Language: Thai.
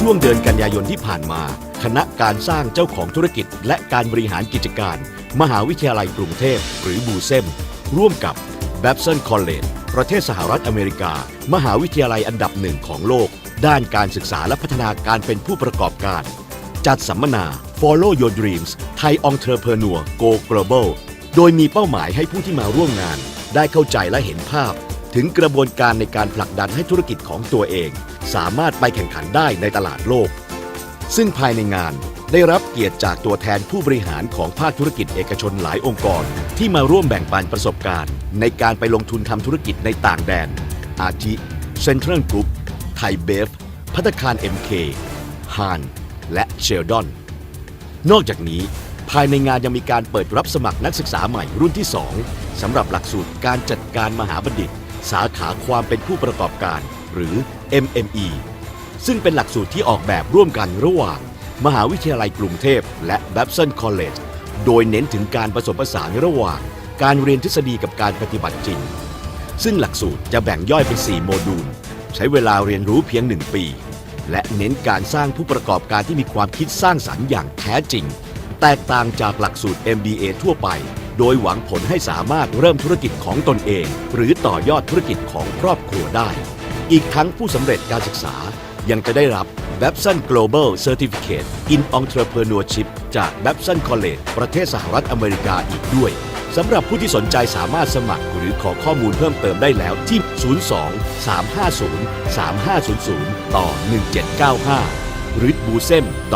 ช่วงเดือนกันยายนที่ผ่านมา คณะการสร้างเจ้าของธุรกิจ และการบริหารกิจการ มหาวิทยาลัยกรุงเทพ หรือบูเซม ร่วมกับ b a b s o n College ประเทศสหรัฐอเมริกา มหาวิทยาลัยอันดับหนึ่งของโลก ด้านการศึกษาและพัฒนาการเป็นผู้ประกอบการ จัดสัมมนา Follow Your Dreams Thai Entrepreneur Go Global โดยมีเป้าหมายให้ผู้ที่มาร่วมงาน ได้เข้าใจและเห็นภาพ ถึงกระบวนการในการผลักดันให้ธุรกิจของตัวเอง สามารถไปแข่งขันได้ในตลาดโลก ซึ่งภายในงานได้รับเกียรติจากตัวแทนผู้บริหารของภาคธุรกิจเอกชนหลายองค์กร ที่มาร่วมแบ่งปันประสบการณ์ ในการไปลงทุนทำธุรกิจในต่างแดน อาทิเซ็นทรัลกรุ๊ปไทยเบฟพัตตาคาร MK ฮานและเชลดอน นอกจากนี้ภายในงานยังมีการเปิดรับสมัครนักศึกษาใหม่รุ่นที่ 2สำหรับหลักสูตรการจัดการมหาบัณฑิต สาขาความเป็นผู้ประกอบการ หรือ MME ซึ่งเป็นหลักสูตรที่ออกแบบร่วมกันระหว่าง มหาวิทยาลัยกรุงเทพ และ b a b s o n College โดยเน้นถึงการผสมผสานระหว่าง การเรียนทฤษฎีกับการปฏิบัติจริง ซึ่งหลักสูตรจะแบ่งย่อยเป็น 4 โมดูล ใช้เวลาเรียนรู้เพียง 1 ปี และเน้นการสร้างผู้ประกอบการที่มีความคิดสร้างสรรค์อย่างแท้จริง แตกต่างจากหลักสูตร MBA ทั่วไป โดยหวังผลให้สามารถเริ่มธุรกิจของตนเอง หรือต่อยอดธุรกิจของครอบครัวได้ อีกทั้งผู้สำเร็จการศึกษายังจะได้รับ b a b s o n Global Certificate in Entrepreneurship จาก b a b s o n College ประเทศสหรัฐอเมริกาอีกด้วยสำหรับผู้ที่สนใจสามารถสมัครหรือขอข้อมูลเพิ่มเติมได้แล้วที่ 02 350 3500 ต่อ 1795 หรือ busem.bu.ac.th